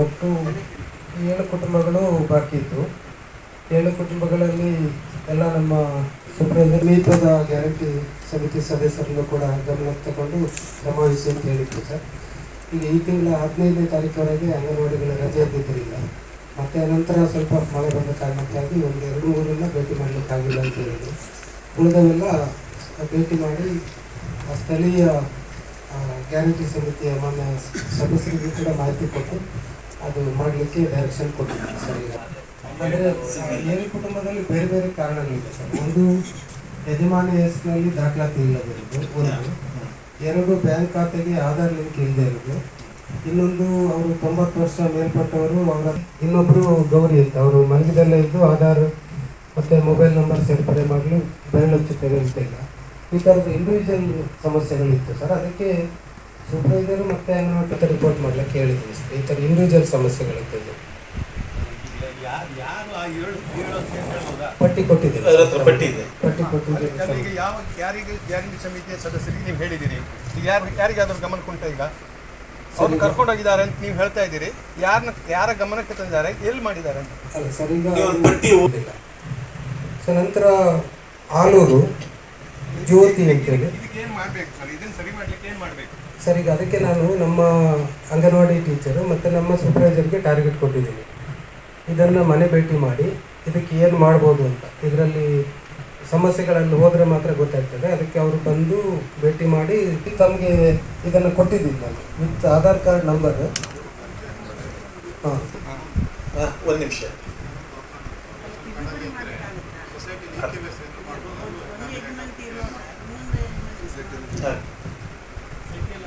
ಒಟ್ಟು ಏಳು ಕುಟುಂಬಗಳು ಬಾಕಿ ಇತ್ತು ಏಳು ಕುಟುಂಬಗಳಲ್ಲಿ ಎಲ್ಲ ನಮ್ಮ ಮೀತ್ವದ ಗ್ಯಾರಂಟಿ ಸಮಿತಿ ಸದಸ್ಯರನ್ನು ಕೂಡ ಗಮನಕ್ಕೆ ತಗೊಂಡು ವಹಿಸಿ ಅಂತ ಹೇಳಿದ್ರು ಸರ್. ಈಗ ಈ ತಿಂಗಳ ಹದಿನೈದನೇ ತಾರೀಕುವರೆಗೆ ಅಂಗನವಾಡಿಗಳ ರಜೆ ಇದ್ದಿದ್ದರಿಂದ ಮತ್ತೆ ನಂತರ ಸ್ವಲ್ಪ ಮಳೆ ಬಂದ ಕಾರಣಕ್ಕಾಗಿ ಒಂದು ಎರಡು ಮೂರನ್ನ ಭೇಟಿ ಮಾಡಲಿಕ್ಕಾಗಿಲ್ಲ ಅಂತ ಹೇಳಿದ್ರು. ಉಳಿದವೆಲ್ಲ ಭೇಟಿ ಮಾಡಿ ಆ ಸ್ಥಳೀಯ ಗ್ಯಾರಂಟಿ ಸಮಿತಿಯ ಮಾನ್ಯ ಸದಸ್ಯರಿಗೂ ಕೂಡ ಮಾಹಿತಿ ಕೊಟ್ಟು ಅದು ಮಾಡಲಿಕ್ಕೆ ಡೈರೆಕ್ಷನ್ ಕೊಟ್ಟಿದ್ದೀನಿ ಸರ್ ಈಗ. ಅಂದರೆ ಏರಿ ಕುಟುಂಬದಲ್ಲಿ ಬೇರೆ ಬೇರೆ ಕಾರಣಗಳಿದೆ ಸರ್. ಒಂದು ಯಜಮಾನಿ ಹೆಸರಿನಲ್ಲಿ ದಾಖಲಾತಿ ಇಲ್ಲದಿರೋದು ಒಂದು. ಎರಡು, ಬ್ಯಾಂಕ್ ಖಾತೆಗೆ ಆಧಾರ್ ಲಿಂಕ್ ಇಲ್ಲದೆ ಇರೋದು ಇನ್ನೊಂದು, ಅವರು ತೊಂಬತ್ತು ವರ್ಷ ಮೇಲ್ಪಟ್ಟವರು, ಅವರ ಇನ್ನೊಬ್ಬರು ಗೌರಿ ಅಂತ. ಅವರು ಮಲಗಿದಲ್ಲೇ ಇದ್ದು ಆಧಾರ್ ಮತ್ತು ಮೊಬೈಲ್ ನಂಬರ್ ಸೇರ್ಪಡೆ ಮಾಡಲು ಬೆರಳಚ್ಚು ಇಲ್ಲ ಈ ಥರದ ಇಂಡಿವಿಜುವಲ್ ಸಮಸ್ಯೆಗಳಿತ್ತು ಸರ್. ಅದಕ್ಕೆ ಸೂಪರ್ವೈಸರ್ ಮತ್ತೆ ಅಂಗನವಾಡಿ ರಿಪೋರ್ಟ್ ಮಾಡ್ಲಿಕ್ಕೆ ಹೇಳಿದ್ದೀನಿ ಸರ್. ಈ ಥರ ಇಂಡಿವಿಜುವಲ್ ಸಮಸ್ಯೆಗಳಿದ್ದು ಪಟ್ಟಿ ಕೊಟ್ಟಿದ್ದೀನಿ ಹತ್ರ ಪಟ್ಟಿ ಇದೆ. ಪಟ್ಟಿ ಕೊಟ್ಟಿದ್ದೀನಿ ಈಗ ಯಾವ ಯಾರಿಗೆ ಗ್ಯಾರಂಟಿ ಸಮಿತಿಯ ಸದಸ್ಯರಿಗೆ ನೀವು ಹೇಳಿದ್ದೀರಿ ಈಗ ಯಾರು ಯಾರಿಗಾದ್ರೂ ಗಮನಕ್ಕೆ ಉಂಟ ಈಗ ಅವ್ರು ಕರ್ಕೊಂಡೋಗಿದ್ದಾರೆ ಅಂತ ನೀವು ಹೇಳ್ತಾ ಇದ್ದೀರಿ. ಯಾರನ್ನ ಯಾರ ಗಮನಕ್ಕೆ ತಂದಿದ್ದಾರೆ? ಎಲ್ಲಿ ಮಾಡಿದ್ದಾರೆ ಅಂತ? ಅಲ್ಲ ಸರ್ ಈಗ ಪಟ್ಟಿ ಓದಿಲ್ಲ ಸೊ ನಂತರ ಆಲೂರು ಜ್ಯೋತಿ ಅಂತೇಳಿ ಇದಕ್ಕೆ ಏನು ಮಾಡ್ಬೇಕು ಸರ್? ಇದನ್ನ ಸರಿ ಮಾಡ್ಲಿಕ್ಕೆ ಏನು ಮಾಡಬೇಕು? ಸರ್ ಈಗ ಅದಕ್ಕೆ ನಾನು ನಮ್ಮ ಅಂಗನವಾಡಿ ಟೀಚರು ಮತ್ತು ನಮ್ಮ ಸೂಪರ್ವೈಸರ್ಗೆ ಟಾರ್ಗೆಟ್ ಕೊಟ್ಟಿದ್ದೀನಿ. ಇದನ್ನು ಮನೆ ಭೇಟಿ ಮಾಡಿ ಇದಕ್ಕೆ ಏನು ಮಾಡ್ಬೋದು ಅಂತ. ಇದರಲ್ಲಿ ಸಮಸ್ಯೆಗಳಲ್ಲಿ ಹೋದರೆ ಮಾತ್ರ ಗೊತ್ತಾಗ್ತದೆ. ಅದಕ್ಕೆ ಅವರು ಬಂದು ಭೇಟಿ ಮಾಡಿ ತಮಗೆ ಇದನ್ನು ಕೊಟ್ಟಿದ್ದೀನಿ ನಾನು. With Aadhaar card number. ಹಾಂ. ಒಂದು ಒಂದ್ ನಿಮಿಷ. ಹಾ.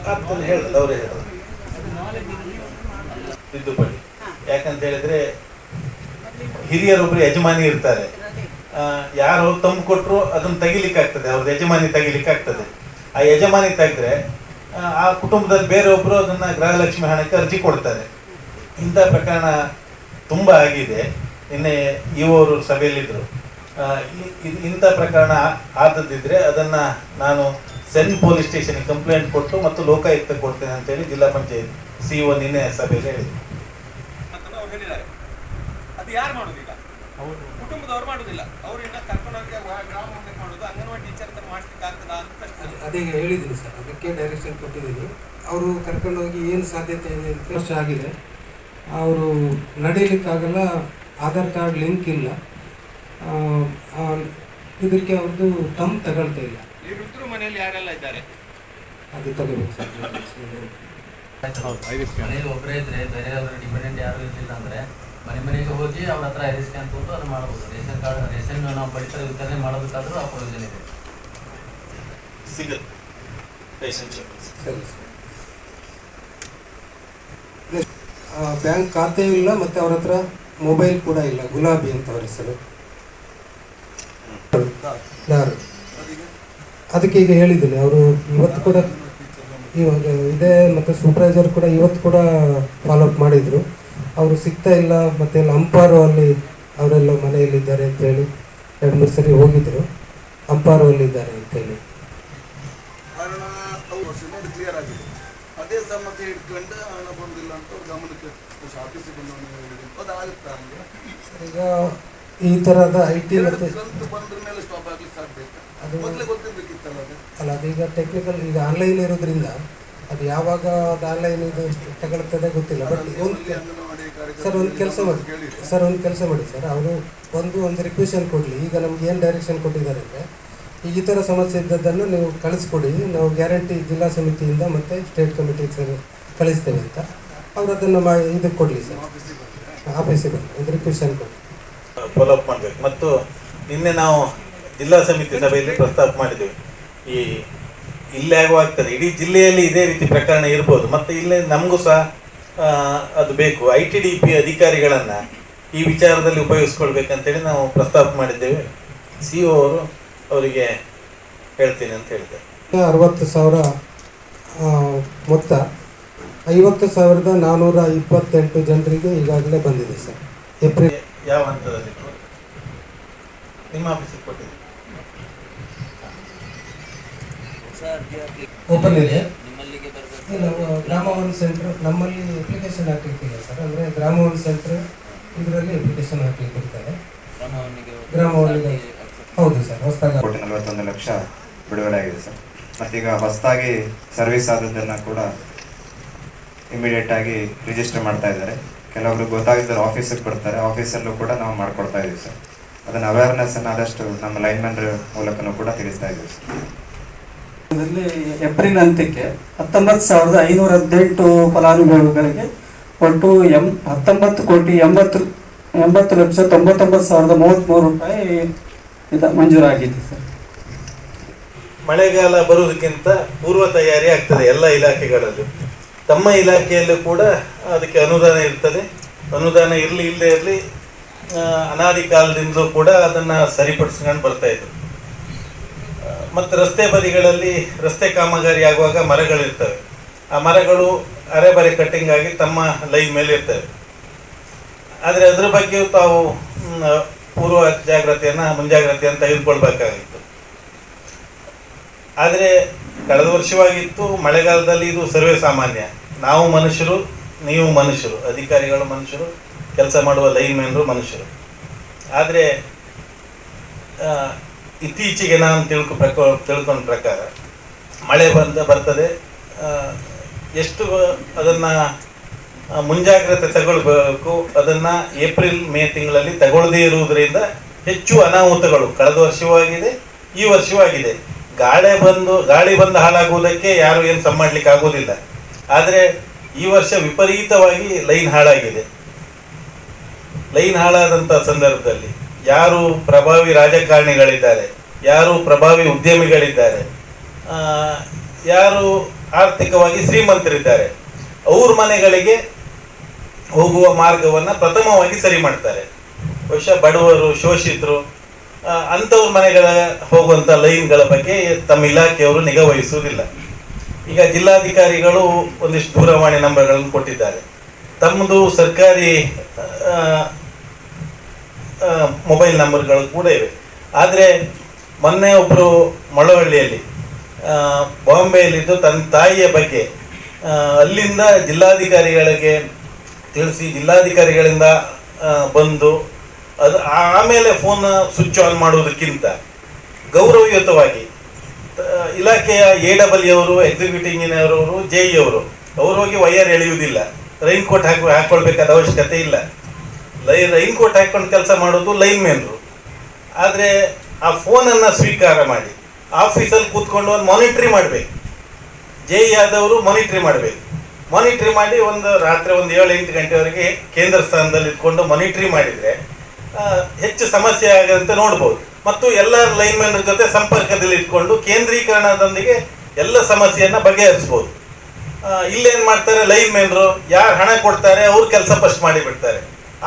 ಹೇಳಲ್ಲ ಅವರೇ ತಿದ್ದುಪಡಿ ಯಾಕಂತ ಹೇಳಿದ್ರೆ ಹಿರಿಯರೊಬ್ರು ಯಜಮಾನಿ ಇರ್ತಾರೆ. ಯಾರು ತಂದು ಕೊಟ್ಟರು ಅದನ್ನ ತೆಗಿಲಿಕ್ಕೆ ಆಗ್ತದೆ ಅವ್ರದ್ದು ಯಜಮಾನಿ ತೆಗಿಲಿಕ್ಕೆ ಆಗ್ತದೆ. ಆ ಯಜಮಾನಿ ತೆಗೆದ್ರೆ ಆ, ಕುಟುಂಬದಲ್ಲಿ ಬೇರೆಯೊಬ್ಬರು ಅದನ್ನ ಗೃಹಲಕ್ಷ್ಮಿ ಹಣಕ್ಕೆ ಅರ್ಜಿ ಕೊಡ್ತಾರೆ. ಇಂಥ ಪ್ರಕರಣ ತುಂಬ ಆಗಿದೆ. ನಿನ್ನೆ ಇವರು ಸಭೆಯಲ್ಲಿದ್ದರು ಇಂಥ ಪ್ರಕರಣ ಆದದ್ದಿದ್ರೆ ಅದನ್ನ ನಾನು ಸೆನ್ ಪೊಲೀಸ್ ಸ್ಟೇಷನ್ ಕಂಪ್ಲೇಂಟ್ ಕೊಟ್ಟು ಮತ್ತು ಲೋಕಾಯುಕ್ತ ಕೊಡ್ತೇನೆ ಅಂತೇಳಿ ಜಿಲ್ಲಾ ಪಂಚಾಯತ್ ಸಿ ಒ ನಿನ್ನೆ ಸಭೆಯಲ್ಲಿ ಹೇಳಿದ್ರು. ಅಂತ ಅವ್ರು ಹೇಳಿದ್ದಾರೆ. ಅದು ಯಾರು ಮಾಡೋದಿಲ್ಲ? ಕುಟುಂಬದವ್ರು ಮಾಡೋದಿಲ್ಲ. ಅವರಿಂದ ಕರ್ಕೊಂಡೋಗಿ ಗ್ರಾಮ ಮಾಡುದು ಅಂಗನವಾಡಿ ಟೀಚರ್ ಅಂತ ಮಾಡಿಸ್ಲಿಕ್ಕೆ ಆಗ್ತದಾ ಅಂತ ಪ್ರಶ್ನೆ. ಅದೇ ಹೇಳಿದ್ದೀನಿ ಸರ್. ಅದಕ್ಕೆ ಡೈರೆಕ್ಷನ್ ಕೊಟ್ಟಿದ್ದೀನಿ. ಅವರು ಕರ್ಕೊಂಡೋಗಿ ಏನು ಸಾಧ್ಯತೆ ಇದೆ ಅಂತ ಪ್ರಶ್ನೆ ಆಗಿದೆ. ಅವರು ನಡೀಲಿಕ್ಕಾಗಲ್ಲ ಆಧಾರ್ ಕಾರ್ಡ್ ಲಿಂಕ್ ಇಲ್ಲ. ಇದಕ್ಕೆ ಅವ್ರದ್ದು ತಮ್ಮ ತಗೊಳ್ತಾ ಇಲ್ಲ. ಮನೆಯಲ್ಲಿ ಯಾರೆಲ್ಲ ಇದ್ದಾರೆ? ಅದು ಮನೇಲಿ ಒಬ್ಬರೇ ಇದ್ರೆ ಬೇರೆ ಅವ್ರ ಡಿಪೆಂಡೆಂಟ್ ಯಾರು ಇರಲಿಲ್ಲ ಅಂದ್ರೆ ಮನೆ ಮನೆಗೆ ಹೋಗಿ ಅವ್ರ ಹತ್ರ ಐ ಸ್ಕ್ಯಾನ್ ಕೊಟ್ಟು ಅದು ಮಾಡಬಹುದು ರೇಷನ್ ಕಾರ್ಡ್ ರೇಷನ್ ನಾವು ಪಡಿತರ ವಿತರಣೆ ಮಾಡಬೇಕಾದ್ರೂ ಆ ಪ್ರಯೋಜನ ಇದೆ. ಸರ್ ಬ್ಯಾಂಕ್ ಖಾತೆ ಇಲ್ಲ ಮತ್ತು ಅವ್ರ ಹತ್ರ ಮೊಬೈಲ್ ಕೂಡ ಇಲ್ಲ. ಗುಲಾಬಿ ಅಂತ ಅವ್ರ ಹೆಸರು. ಯಾರು? ಅದಕ್ಕೆ ಈಗ ಹೇಳಿದ್ದೀನಿ ಅವರು ಇವತ್ತು ಕೂಡ ಇವಾಗ ಇದೇ ಮತ್ತು ಸೂಪರ್ವೈಸರ್ ಕೂಡ ಇವತ್ತು ಕೂಡ ಫಾಲೋ ಅಪ್ ಮಾಡಿದರು. ಅವರು ಸಿಗ್ತಾ ಇಲ್ಲ ಮತ್ತೆ ಎಲ್ಲ ಅಂಪಾರು ಅಲ್ಲಿ ಅವರೆಲ್ಲ ಮನೆಯಲ್ಲಿದ್ದಾರೆ ಅಂತೇಳಿ ಎರಡು ಮೂರು ಸರಿ ಹೋಗಿದ್ರು. ಅಂಪಾರು ಅಲ್ಲಿದ್ದಾರೆ ಅಂತೇಳಿ ಕಾರಣ ಅವ್ರು ನೋಡಿ ಕ್ಲಿಯರ್ ಆಗಿದೆ. ಅದೇ ಸಮಸ್ಯೆ ಇಟ್ಕೊಂಡು ಹಣ ಬಂದಿಲ್ಲ ಅಂತ ಅವ್ರ ಗಮನಕ್ಕೆ ಆಫೀಸಿಗೆ ಬಂದವನು ಹೇಳಿದ್ರು ಅದಾಗುತ್ತಾ ಈಗ ಈ ಥರದ ಐ ಟಿ ಮತ್ತೆ ಸ್ವಂತ ಮೇಲೆ ಸ್ಟಾಪ್ ಆಗ್ಲಿಕ್ಕೆ ಸಾಧ್ಯ ಅದು- ಅಲ್ಲ ಅದು ಈಗ ಅದೀಗ ಟೆಕ್ನಿಕಲ್ ಈಗ ಆನ್ಲೈನ್ ಇರೋದ್ರಿಂದ ಅದು ಯಾವಾಗ ಅದು ಆನ್ಲೈನ್ ಇದು ತಗೊಳ್ತದೆ ಗೊತ್ತಿಲ್ಲ ಬಟ್ ಒಂದು ಸರ್ ಒಂದು ಕೆಲಸ ಮಾಡಿ ಸರ್ ಒಂದು ಕೆಲಸ ಮಾಡಿ ಸರ್ ಅವರು ಒಂದು ಒಂದು ರಿಕ್ವೆಷನ್ ಕೊಡಲಿ ಈಗ ನಮ್ಗೆ ಏನು ಡೈರೆಕ್ಷನ್ ಕೊಟ್ಟಿದ್ದಾರೆ ಅಂದರೆ ಈ ಥರ ಸಮಸ್ಯೆ ಇದ್ದದ್ದನ್ನು ನೀವು ಕಳಿಸ್ಕೊಡಿ ನಾವು ಗ್ಯಾರಂಟಿ ಜಿಲ್ಲಾ ಸಮಿತಿಯಿಂದ ಮತ್ತು ಸ್ಟೇಟ್ ಕಮಿಟಿ ಕಳಿಸ್ತೇವೆ ಅಂತ. ಅವ್ರು ಅದನ್ನು ಮಾ ಇದಕ್ಕೆ ಕೊಡಲಿ ಸರ್. ಆಫೀಸಿಗೆ ಬಂದು ಆಫೀಸಿಗೆ ರಿಕ್ವೆಸ್ಟ್ ಒಂದು ರಿಕ್ವೆಷನ್ ಕೊಡಿ ಫಾಲೋ ಅಪ್ ಮಾಡಬೇಕು. ಮತ್ತು ನಿನ್ನೆ ನಾವು ಜಿಲ್ಲಾ ಸಮಿತಿ ಸಭೆಯಲ್ಲಿ ಪ್ರಸ್ತಾಪ ಮಾಡಿದ್ದೇವೆ. ಈ ಇಲ್ಲೇ ಆಗುವಾಗ್ತದೆ. ಇಡೀ ಜಿಲ್ಲೆಯಲ್ಲಿ ಇದೇ ರೀತಿ ಪ್ರಕರಣ ಇರ್ಬೋದು. ಮತ್ತು ಇಲ್ಲೇ ನಮಗೂ ಸಹ ಅದು ಬೇಕು. ಐ ಟಿ ಡಿ ಪಿ ಅಧಿಕಾರಿಗಳನ್ನು ಈ ವಿಚಾರದಲ್ಲಿ ಉಪಯೋಗಿಸ್ಕೊಳ್ಬೇಕಂತೇಳಿ ನಾವು ಪ್ರಸ್ತಾಪ ಮಾಡಿದ್ದೇವೆ. ಸಿ ಒ ಅವರು ಅವರಿಗೆ ಹೇಳ್ತೀನಿ ಅಂತ ಹೇಳಿದೆ ಅರವತ್ತು ಸಾವಿರ ಮೊತ್ತ. ಐವತ್ತು ಸಾವಿರದ ನಾನ್ನೂರ ಇಪ್ಪತ್ತೆಂಟು ಜನರಿಗೆ ಈಗಾಗಲೇ ಬಂದಿದೆ ಸರ್. ಏಪ್ರಿಲ್ ಯಾವ ಹಂತದಲ್ಲಿ ನಿಮ್ಮ ಆಫೀಸಿಗೆ ಕೊಟ್ಟಿದ್ದೀವಿ ಸರ್ ಓಪನ್ ಇದೆ. ನಿಮ್ಮಲ್ಲಿಗೆ ಬರಬೇಕು. ಇಲ್ಲ ಅಹ್, ಗ್ರಾಮ ಸೆಂಟ್ರ್ ನಮ್ಮಲ್ಲಿ ಅಪ್ಲಿಕೇಶನ್ ಹಾಕ್ಲಿಕ್ಕೆ ಸರ್. ಅಂದರೆ ಗ್ರಾಮವನ್ ಸೆಂಟರ್ ಇದರಲ್ಲಿ ಅಪ್ಲಿಕೇಶನ್ ಹಾಕ್ಲಿಕ್ಕೆ ಇರ್ತಾರೆ ಗ್ರಾಮ ಒನ್ಗೆ ಹೌದು ಸರ್ ಹೊಸದಾಗಿ. ಕೋಟಿ ನಲವತ್ತೊಂದು ಲಕ್ಷ ಬಿಡುಗಡೆ ಆಗಿದೆ ಸರ್. ಮತ್ತೀಗ ಹೊಸದಾಗಿ ಸರ್ವಿಸ್ ಆದದ್ದನ್ನು ಕೂಡ ಇಮಿಡಿಯೇಟ್ ಆಗಿ ರಿಜಿಸ್ಟರ್ ಮಾಡ್ತಾ ಇದ್ದಾರೆ. ಕೆಲವರು ಗೊತ್ತಾಗಿದ್ದರೆ ಆಫೀಸಿಗೆ ಬರ್ತಾರೆ. ಆಫೀಸಲ್ಲೂ ಕೂಡ ನಾವು ಮಾಡ್ಕೊಡ್ತಾ ಇದ್ದೀವಿ ಸರ್. ಅದನ್ನು ಅವೇರ್ನೆಸ್ಸನ್ನು ಆದಷ್ಟು ನಮ್ಮ ಲೈನ್ಮನ್ ಮೂಲಕನೂ ಕೂಡ ತಿಳಿಸ್ತಾ ಇದ್ದೀವಿ ಸರ್. ಇದರಲ್ಲಿ ಏಪ್ರಿಲ್ ಅಂತ್ಯಕ್ಕೆ ಹತ್ತೊಂಬತ್ತು ಸಾವಿರದ ಐನೂರ ಹದಿನೆಂಟು ಫಲಾನುಭವಿಗಳಿಗೆ ಒಟ್ಟು ಎಂ, ಹತ್ತೊಂಬತ್ತು ಕೋಟಿ ಎಂಬತ್ತು ಎಂಬತ್ತು ಲಕ್ಷ ತೊಂಬತ್ತೊಂಬತ್ತು ಸಾವಿರದ ಮೂವತ್ತ್ಮೂರು ರೂಪಾಯಿ ಇದು ಮಂಜೂರಾಗಿದೆ ಸರ್. ಮಳೆಗಾಲ ಬರುವುದಕ್ಕಿಂತ ಪೂರ್ವ ತಯಾರಿ ಆಗ್ತದೆ ಎಲ್ಲ ಇಲಾಖೆಗಳಲ್ಲಿ. ತಮ್ಮ ಇಲಾಖೆಯಲ್ಲೂ ಕೂಡ ಅದಕ್ಕೆ ಅನುದಾನ ಇರ್ತದೆ. ಅನುದಾನ ಇರಲಿ ಇಲ್ಲದೆ ಇರಲಿ ಅನಾದಿ ಕಾಲದಿಂದಲೂ ಕೂಡ ಅದನ್ನು ಸರಿಪಡಿಸ್ಕೊಂಡು ಬರ್ತಾ ಇದ್ರು. ಮತ್ತು ರಸ್ತೆ ಬದಿಗಳಲ್ಲಿ ರಸ್ತೆ ಕಾಮಗಾರಿ ಆಗುವಾಗ ಮರಗಳಿರ್ತವೆ ಆ ಮರಗಳು ಅರೆಬರೆ ಕಟ್ಟಿಂಗ್ ಆಗಿ ತಮ್ಮ ಲೈನ್ ಮೇಲೆ ಇರ್ತವೆ. ಆದರೆ ಅದರ ಬಗ್ಗೆಯೂ ತಾವು ಪೂರ್ವ ಜಾಗ್ರತೆಯನ್ನು, ಮುಂಜಾಗ್ರತೆಯನ್ನು ತೆಗೆದುಕೊಳ್ಬೇಕಾಗಿತ್ತು ಆದರೆ ಕಳೆದ ವರ್ಷವಾಗಿತ್ತು, ಮಳೆಗಾಲದಲ್ಲಿ ಇದು ಸರ್ವೇ ಸಾಮಾನ್ಯ. ನಾವು ಮನುಷ್ಯರು, ನೀವು ಮನುಷ್ಯರು, ಅಧಿಕಾರಿಗಳು ಮನುಷ್ಯರು, ಕೆಲಸ ಮಾಡುವ ಲೈನ್ ಮ್ಯಾನ್ರು ಮನುಷ್ಯರು. ಆದರೆ ಇತ್ತೀಚೆಗೆ ನಾನು ತಿಳ್ಕೊ ಪ್ರಕ ತಿಳ್ಕೊಂಡ ಪ್ರಕಾರ ಮಳೆ ಬಂದ ಬರ್ತದೆ. ಎಷ್ಟು ಅದನ್ನು ಮುಂಜಾಗ್ರತೆ ತಗೊಳ್ಬೇಕು. ಅದನ್ನು ಏಪ್ರಿಲ್, ಮೇ ತಿಂಗಳಲ್ಲಿ ತಗೊಳ್ಳದೇ ಇರುವುದರಿಂದ ಹೆಚ್ಚು ಅನಾಹುತಗಳು. ಕಳೆದ ವರ್ಷವೂ ಆಗಿದೆ ಈ ವರ್ಷವೂ ಆಗಿದೆ ಗಾಳಿ ಬಂದು ಗಾಳಿ ಬಂದು ಹಾಳಾಗುವುದಕ್ಕೆ ಯಾರು ಏನು ಸಮ ಮಾಡ್ಲಿಕ್ಕೆ ಆಗೋದಿಲ್ಲ ಆದರೆ ಈ ವರ್ಷ ವಿಪರೀತವಾಗಿ ಲೈನ್ ಹಾಳಾಗಿದೆ. ಲೈನ್ ಹಾಳಾದಂಥ ಸಂದರ್ಭದಲ್ಲಿ ಯಾರು ಪ್ರಭಾವಿ ರಾಜಕಾರಣಿಗಳಿದ್ದಾರೆ, ಯಾರು ಪ್ರಭಾವಿ ಉದ್ಯಮಿಗಳಿದ್ದಾರೆ ಯಾರು ಆರ್ಥಿಕವಾಗಿ ಶ್ರೀಮಂತರಿದ್ದಾರೆ, ಅವ್ರ ಮನೆಗಳಿಗೆ ಹೋಗುವ ಮಾರ್ಗವನ್ನು ಪ್ರಥಮವಾಗಿ ಸರಿ ಮಾಡ್ತಾರೆ. ಬಹುಶಃ ಬಡವರು, ಶೋಷಿತರು ಅಂಥವ್ರ ಮನೆಗಳ ಹೋಗುವಂಥ ಲೈನ್ಗಳ ಬಗ್ಗೆ ತಮ್ಮ ಇಲಾಖೆಯವರು ನಿಗಾ ವಹಿಸುವುದಿಲ್ಲ. ಈಗ ಜಿಲ್ಲಾಧಿಕಾರಿಗಳು ಒಂದಿಷ್ಟು ದೂರವಾಣಿ ನಂಬರ್ಗಳನ್ನು ಕೊಟ್ಟಿದ್ದಾರೆ. ತಮ್ಮದು ಸರ್ಕಾರಿ ಮೊಬೈಲ್ ನಂಬರ್ಗಳು ಕೂಡ ಇವೆ. ಆದರೆ ಮೊನ್ನೆ ಒಬ್ಬರು ಮಳವಳ್ಳಿಯಲ್ಲಿ ಬಾಂಬೆಯಲ್ಲಿದ್ದು ತನ್ನ ತಾಯಿಯ ಬಗ್ಗೆ ಅಲ್ಲಿಂದ ಜಿಲ್ಲಾಧಿಕಾರಿಗಳಿಗೆ ತಿಳಿಸಿ, ಜಿಲ್ಲಾಧಿಕಾರಿಗಳಿಂದ ಬಂದು ಅದು ಆಮೇಲೆ ಫೋನ್ ಸ್ವಿಚ್ ಆನ್ ಮಾಡುವುದಕ್ಕಿಂತ ಗೌರವಯುತವಾಗಿ ಇಲಾಖೆಯ ಎ ಡಬಲ್ ಅವರು ಎಕ್ಸಿಕ್ಯೂಟಿವ್ ಇಂಜಿನಿಯರ್ ಅವರು ಜೆ ಇ ಅವರು ಅವರು ಹೋಗಿ ವೈಯರ್ ಎಳೆಯುವುದಿಲ್ಲ. ರೈನ್ ಕೋಟ್ ಹಾಕಿ, ಹಾಕ್ಕೊಳ್ಬೇಕಾದ ಅವಶ್ಯಕತೆ ಇಲ್ಲ. ಲೈ ರೈನ್ ಕೋಟ್ ಹಾಕ್ಕೊಂಡು ಕೆಲಸ ಮಾಡೋದು ಲೈನ್ ಮ್ಯಾನ್ರು ಆದರೆ ಆ ಫೋನನ್ನು ಸ್ವೀಕಾರ ಮಾಡಿ, ಆಫೀಸಲ್ಲಿ ಕೂತ್ಕೊಂಡು ಒಂದು ಮಾನಿಟ್ರಿ ಮಾಡಬೇಕು. ಜೆ ಇ ಆದವರು ಮಾನಿಟ್ರಿ ಮಾಡಬೇಕು. ಮಾನಿಟ್ರಿ ಮಾಡಿ ಒಂದು ರಾತ್ರಿ ಒಂದು ಏಳು ಎಂಟು ಗಂಟೆವರೆಗೆ ಕೇಂದ್ರ ಸ್ಥಾನದಲ್ಲಿ ಇಟ್ಕೊಂಡು ಮಾನಿಟ್ರಿ ಮಾಡಿದರೆ ಹೆಚ್ಚು ಸಮಸ್ಯೆ ಆಗದಂತೆ ನೋಡ್ಬೋದು. ಮತ್ತು ಎಲ್ಲ ಲೈನ್ಮನ್ ಜೊತೆ ಸಂಪರ್ಕದಲ್ಲಿ ಇಟ್ಕೊಂಡು ಕೇಂದ್ರೀಕರಣದೊಂದಿಗೆ ಎಲ್ಲ ಸಮಸ್ಯೆಯನ್ನು ಬಗೆಹರಿಸ್ಬೋದು. ಇಲ್ಲೇನು ಮಾಡ್ತಾರೆ ಲೈನ್ ಮ್ಯಾನ್ರು ಯಾರು ಹಣ ಕೊಡ್ತಾರೆ? ಅವ್ರು ಕೆಲಸ ಫಸ್ಟ್ ಮಾಡಿ ಬಿಡ್ತಾರೆ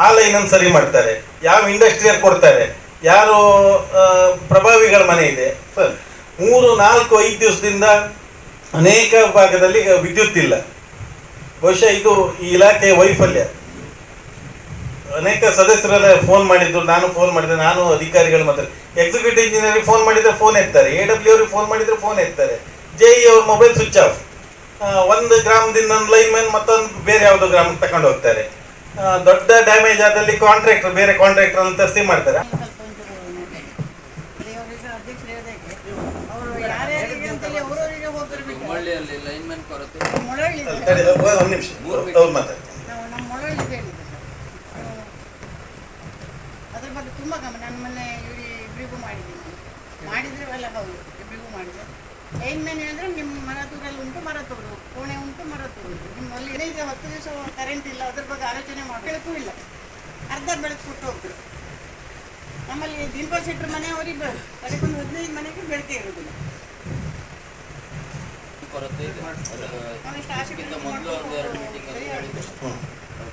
ಆ ಲೈನನ್ನು ಸರಿ ಮಾಡ್ತಾರೆ. ಯಾವ ಇಂಡಸ್ಟ್ರಿಯರ್ ಕೊಡ್ತಾರೆ, ಯಾರು ಪ್ರಭಾವಿಗಳ ಮನೆ ಇದೆ. ಸರ್. ಮೂರು, ನಾಲ್ಕು, ಐದು ದಿವಸದಿಂದ ಅನೇಕ ಭಾಗದಲ್ಲಿ ವಿದ್ಯುತ್ ಇಲ್ಲ. ಬಹುಶಃ ಇದು ಈ ಇಲಾಖೆಯ ವೈಫಲ್ಯ. ಅನೇಕ ಸದಸ್ಯರೆಲ್ಲ ಫೋನ್ ಮಾಡಿದ್ರು, ನಾನು ಫೋನ್ ಮಾಡಿದೆ, ನಾನು ಅಧಿಕಾರಿಗಳು ಮಾತ್ರ. ಎಕ್ಸಿಕ್ಯೂಟಿವ್ ಇಂಜಿನಿಯರಿಗೆ ಫೋನ್ ಮಾಡಿದ್ರೆ ಫೋನ್ ಎತ್ತಾರೆ ಎ ಡಬ್ಲ್ಯೂ ಅವ್ರಿಗೆ ಫೋನ್ ಮಾಡಿದ್ರೆ ಫೋನ್ ಎತ್ತಾರೆ. ಜೆ ಇ ಅವ್ರ ಮೊಬೈಲ್ ಸ್ವಿಚ್ ಆಫ್ ಒಂದು ಗ್ರಾಮದಿಂದ ಒಂದು ಲೈನ್ ಮ್ಯಾನ್ ಮತ್ತೊಂದು ಬೇರೆ ಯಾವುದೋ ಗ್ರಾಮಕ್ಕೆ ತಗೊಂಡು ಹೋಗ್ತಾರೆ. ದೊಡ್ಡ ಡ್ಯಾಮೇಜ್ ಆದಲ್ಲಿ ಕಾಂಟ್ರಾಕ್ಟರ್ ಬೇರೆ ಕಾಂಟ್ರಾಕ್ಟರ್ ಅಂತ ತರಿಸಿ ಮಾಡ್ತಾರೆ. ಅಲ್ಲಿ ಒಂದು ನಿಮಿಷ ಅದ್ರ ಬಗ್ಗೆ ತುಂಬ ಗಮನ ಮಾಡಿದ್ದೀನಿ ಮಾಡಿದ್ರೆ ಲೈನ್ ಹೌದು. ಮರ ತೂರಲ್ಲಿ ಉಂಟು ನಿಮ್ಮ ಮರತೂರಲ್ಲಿ ಉಂಟು ಮರತೂರು ಕೋಣೆ ಉಂಟು ಮರತೂರು ನಿಮ್ಮಲ್ಲಿ ಏನಿದೆ ಹತ್ತು ದಿವಸ ಕರೆಂಟ್ ಇಲ್ಲ, ಅದ್ರ ಬಗ್ಗೆ ಆಲೋಚನೆ ಮಾಡಿ ಇಲ್ಲ. ಅರ್ಧ ಬೆಳಕು ಕೊಟ್ಟು ಹೋಗ್ತಾರೆ ನಮ್ಮಲ್ಲಿ ದೀಪ ಶೆಟ್ರ್ ಮನೆಯವರಿಗೆ ಬೆಳಕು ಅದಕ್ಕೊಂದು ಹದಿನೈದು ಮನೆಗೆ ಬೆಳಕೆ ಇರೋದಿಲ್ಲ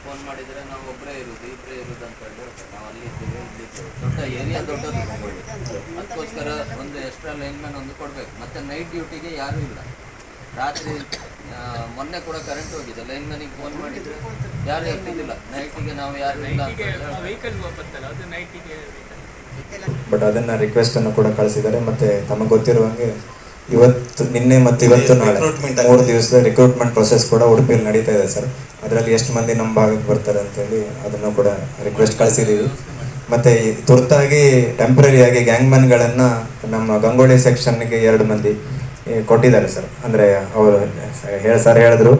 ಫೋನ್ ಮಾಡಿದ್ರೆ ನಾವು ಒಬ್ಬರೇ ಇರುದು ಇಬ್ಬರೇ ಇರುದು ಅಂತ ಹೇಳಿ ಹೇಳ್ತಾರೆ. ನಾವು ಅಲ್ಲಿ ಇದ್ದೀವಿ, ಇಲ್ಲಿ ಏರಿಯಾ ದೊಡ್ಡದು. ಅದಕ್ಕೋಸ್ಕರ ಒಂದು ಎಕ್ಸ್ಟ್ರಾ ಲೈನ್ಮನ್ ಒಂದು ಕೊಡ್ಬೇಕು. ಮತ್ತೆ ನೈಟ್ ಡ್ಯೂಟಿಗೆ ಯಾರು ಇಲ್ಲ. ರಾತ್ರಿ ಮೊನ್ನೆ ಕೂಡ ಕರೆಂಟ್ ಹೋಗಿದೆ. ಲೈನ್ಮನಿಗೆ ಫೋನ್ ಮಾಡಿದ್ರೆ. ಯಾರು ಎತ್ತಿದ್ದಿಲ್ಲ? ನೈಟಿಗೆ ನಾವು ಯಾರು ಇಲ್ಲ ಬಟ್ ಅದನ್ನ ರಿಕ್ವೆಸ್ಟ್ ವೆಹಿಕಲ್ ಬರ್ತಲ್ಲ ಅದು ನೈಟಿಗೆ ಇದೆಲ್ಲ ಬಟ್ ಅದನ್ನು ರಿಕ್ವೆಸ್ಟನ್ನು ಕೂಡ ಕಳಿಸಿದ್ದಾರೆ. ಮತ್ತೆ ತಮಗೆ ಗೊತ್ತಿರುವಂಗೆ ಇವತ್ತು ನಿನ್ನೆ ಮತ್ತು ಇವತ್ತು ನಾಳೆ ಮೂರು. ದಿವಸದ ರಿಕ್ರೂಟ್ಮೆಂಟ್ ಪ್ರೊಸೆಸ್ ಕೂಡ ಉಡುಪಿಯಲ್ಲಿ ನಡೀತಾ ಇದೆ ಸರ್ ಅದರಲ್ಲಿ ಎಷ್ಟು ಮಂದಿ ನಮ್ಮ ಭಾಗಕ್ಕೆ ಬರ್ತಾರೆ ಅಂತೇಳಿ ಅದನ್ನು ಕೂಡ ರಿಕ್ವೆಸ್ಟ್ ಕಳಿಸಿದ್ದೀವಿ. ಮತ್ತೆ ತುರ್ತಾಗಿ ಟೆಂಪ್ರರಿಯಾಗಿ ಗ್ಯಾಂಗ್ಮನ್ಗಳನ್ನ ನಮ್ಮ ಗಂಗೋಳಿ ಸೆಕ್ಷನ್ಗೆ ಎರಡು ಮಂದಿ ಕೊಟ್ಟಿದ್ದಾರೆ ಸರ್. ಅಂದ್ರೆ ಅವರು ಹೇಳ ಸರ್ ಹೇಳಿದ್ರು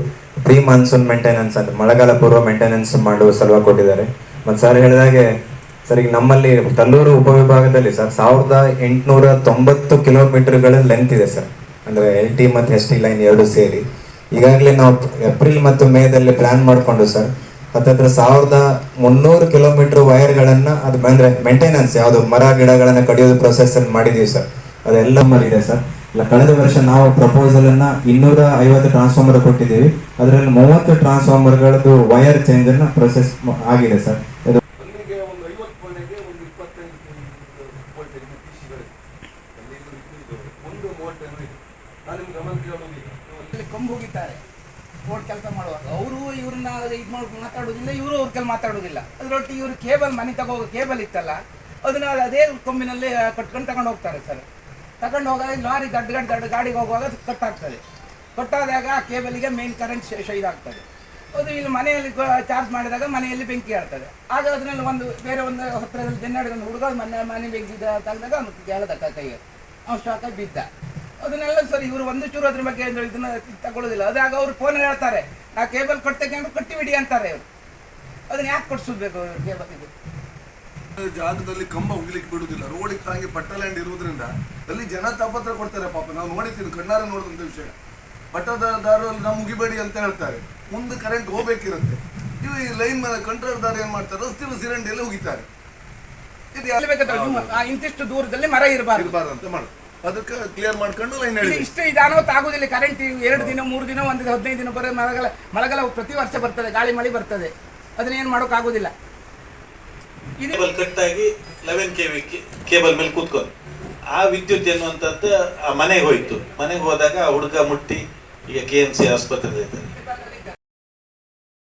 ಪ್ರೀ ಮಾನ್ಸೂನ್ ಮೇಂಟೆನೆನ್ಸ್ ಅಂತ. ಮಳೆಗಾಲ ಪೂರ್ವ ಮೇಂಟೆನೆನ್ಸ್ ಮಾಡುವ ಸಲುವಾಗಿ ಕೊಟ್ಟಿದ್ದಾರೆ. ಮತ್ತು ಸರ್ ಹೇಳಿದಾಗೆ ಸರ್, ಈಗ ನಮ್ಮಲ್ಲಿ ತಲ್ಲೂರು ಉಪವಿಭಾಗದಲ್ಲಿ ಸರ್, ಸಾವಿರದ ಎಂಟುನೂರ ತೊಂಬತ್ತು ಕಿಲೋಮೀಟರ್ಗಳ ಲೆಂತ್ ಇದೆ ಸರ್. ಅಂದ್ರೆ ಎಲ್ ಟಿ ಮತ್ತು ಎಸ್ ಟಿ ಲೈನ್ ಎರಡು ಸೇರಿ. ಈಗಾಗಲೇ ನಾವು ಏಪ್ರಿಲ್ ಮತ್ತು ಮೇದಲ್ಲಿ ಪ್ಲಾನ್ ಮಾಡಿಕೊಂಡು ಸರ್, ಹತ್ತತ್ರ ಸಾವಿರದ ಮುನ್ನೂರು ಕಿಲೋಮೀಟರ್ ವೈರ್ಗಳನ್ನು ಅದು, ಅಂದ್ರೆ ಮೇಂಟೆನೆನ್ಸ್ ಯಾವುದು, ಮರ ಗಿಡಗಳನ್ನು ಕಡಿಯೋದು ಪ್ರೊಸೆಸ್ ಮಾಡಿದ್ದೀವಿ ಸರ್. ಅದೆಲ್ಲ ಇದೆ ಸರ್. ಕಳೆದ ವರ್ಷ ನಾವು ಪ್ರಪೋಸಲ್ ಅನ್ನ ಇನ್ನೂರ ಐವತ್ತು ಟ್ರಾನ್ಸ್ಫಾರ್ಮರ್ ಕೊಟ್ಟಿದ್ದೀವಿ. ಅದರಲ್ಲಿ ಮೂವತ್ತು ಟ್ರಾನ್ಸ್ಫಾರ್ಮರ್ಗಳದ್ದು ವೈರ್ ಚೇಂಜ್ ಅನ್ನ ಪ್ರೊಸೆಸ್ ಆಗಿದೆ ಸರ್. ಇದು ಕೊಂಬು ಹೋಗಿದ್ದಾರೆ. ರೋಡ್ ಕೆಲಸ ಮಾಡುವಾಗ. ಅವರು ಇವ್ರನ್ನ ಇದು ಮಾಡಿ ಮಾತಾಡೋದಿಲ್ಲ ಇವರು ಅವ್ರ ಕೆಲ ಮಾತಾಡೋದಿಲ್ಲ. ಅದರೊಟ್ಟಿಗೆ ಇವರು ಕೇಬಲ್ ಮನೆ ತಗೋ ಕೇಬಲ್ ಇತ್ತಲ್ಲ ಅದನ್ನ ಅದೇ ಕೊಂಬಿನಲ್ಲಿ ಕಟ್ಕೊಂಡು ತಗೊಂಡು ಹೋಗ್ತಾರೆ ಸರ್. ತಗೊಂಡು ಹೋಗೋದಾಗ ಲಾರಿ ದಡ್ಡ ಗಡ್ಡ ದಡ್ಡ ಗಾಡಿಗೆ ಹೋಗುವಾಗ ಕಟ್ಟಾಗ್ತದೆ. ಕಟ್ಟಾದಾಗ ಆ ಕೇಬಲಿಗೆ ಮೇನ್ ಕರೆಂಟ್ ಇದಾಗ್ತದೆ ಅದು ಇಲ್ಲಿ ಮನೆಯಲ್ಲಿ ಚಾರ್ಜ್ ಮಾಡಿದಾಗ ಮನೆಯಲ್ಲಿ ಬೆಂಕಿ ಆಗ್ತದೆ ಆಗ ಅದನ್ನೆಲ್ಲ ಒಂದು ಬೇರೆ ಒಂದು ಹತ್ತಿರದಲ್ಲಿ ಬೆನ್ನಾಡಿಕೊಂಡು ಹುಡುಗ ಮನೆ ಮನೆ ಬೆಂಕಿ ತೆಗೆದಾಗ ಅವನು ಕೇಳದ ಕೈಗೆ ಅವ್ನು ಶಾಕ ಬಿದ್ದ. ಅದನ್ನೆಲ್ಲ ಸರಿ ಇವರು ಒಂದು ಚೂರು ಅದ್ರ ಬಗ್ಗೆ ಇದನ್ನ ತಗೊಳ್ಳೋದಿಲ್ಲ. ಅದಾಗ ಅವ್ರು ಫೋನ್ ಹೇಳ್ತಾರೆ. ನಾ ಕೇಬಲ್ ಕೊಡ್ತೇನೆ ಕಟ್ಟಿ ಬಿಡಿ ಅಂತಾರೆ ಅವರು ಅದನ್ನ ಯಾಕೆ ಕೊಡ್ಸಬೇಕು ಕೇಬಲ್ ಇದು ಜಾಗದಲ್ಲಿ ಕಂಬ ಉಗಿಲಿಕ್ಕೆ ಬಿಡುದಿಲ್ಲ ರೋಡಿಗೆ ಹಾಗೆ ಪಟ್ಟಲ್ಯಾಂಡ್ ಇರುವುದರಿಂದ ಅಲ್ಲಿ ಜನ ತಾಪತ್ರ ಕೊಡ್ತಾರೆ ಪಾಪ. ನಾವು ನೋಡಿದ್ದೀನಿ ಕಣ್ಣಾರ ನೋಡಿದಂತ ವಿಷಯ. ಪಟ್ಟದಾರರಲ್ಲಿ ನಾವು ಮುಗಿಬೇಡಿ ಅಂತ ಹೇಳ್ತಾರೆ. ಮುಂದೆ ಕರೆಂಟ್ ಹೋಗ್ಬೇಕಿರುತ್ತೆ. ಇವು ಈ ಲೈನ್ ಮೇಲೆ ಕಂಟ್ರೋಲ್ದಾರ ಏನ್ ಮಾಡ್ತಾರೆ? ರಸ್ತೆ ಇದು ಎಲ್ಲಿ ಆ ಇಂತಿಷ್ಟು ದೂರದಲ್ಲಿ ಮರ ಇರಬಾರ್ದು. ಇರಬಾರ್ದು ಅಂತ ಮಾಡು. ಅದಕ್ಕೆ ಕ್ಲಿಯರ್ ಮಾಡ್ಕೊಂಡು ಲೈನ್ ಇದು ಹೇಳಿ ಇಷ್ಟು ಆಗುದಿಲ್ಲ ಕರೆಂಟ್ ಎರಡು ದಿನ ಮೂರು ದಿನ ಒಂದು ಹದಿನೈದು ದಿನ ಬರೋ ಮಳೆಗಾಲ ಮಳೆಗಾಲ ಪ್ರತಿ ವರ್ಷ ಬರ್ತದೆ. ಗಾಳಿ ಮಳೆ ಬರ್ತದೆ. ಅದನ್ನ ಏನು ಮಾಡೋಕ್ಕಾಗೋದಿಲ್ಲ. ಆಗುದಿಲ್ಲ ಇದು ಕೇಬಲ್ ಕಟ್ ಆಗಿ ಲೆವೆನ್ ಕೆ ಕೇಬಲ್ ಮೇಲೆ ಕೂತ್ಕೊಂಡು. ಆ ವಿದ್ಯುತ್ ಎನ್ನುವಂಥದ್ದು ಆ ಮನೆಗೆ ಹೋಯ್ತು. ಮನೆಗೆ ಹೋದಾಗ ಆ ಹುಡುಗ ಮುಟ್ಟಿ ಈಗ ಕೆ ಎಂ ಸಿ ಆಸ್ಪತ್ರೆ ಇದ್ದಾರೆ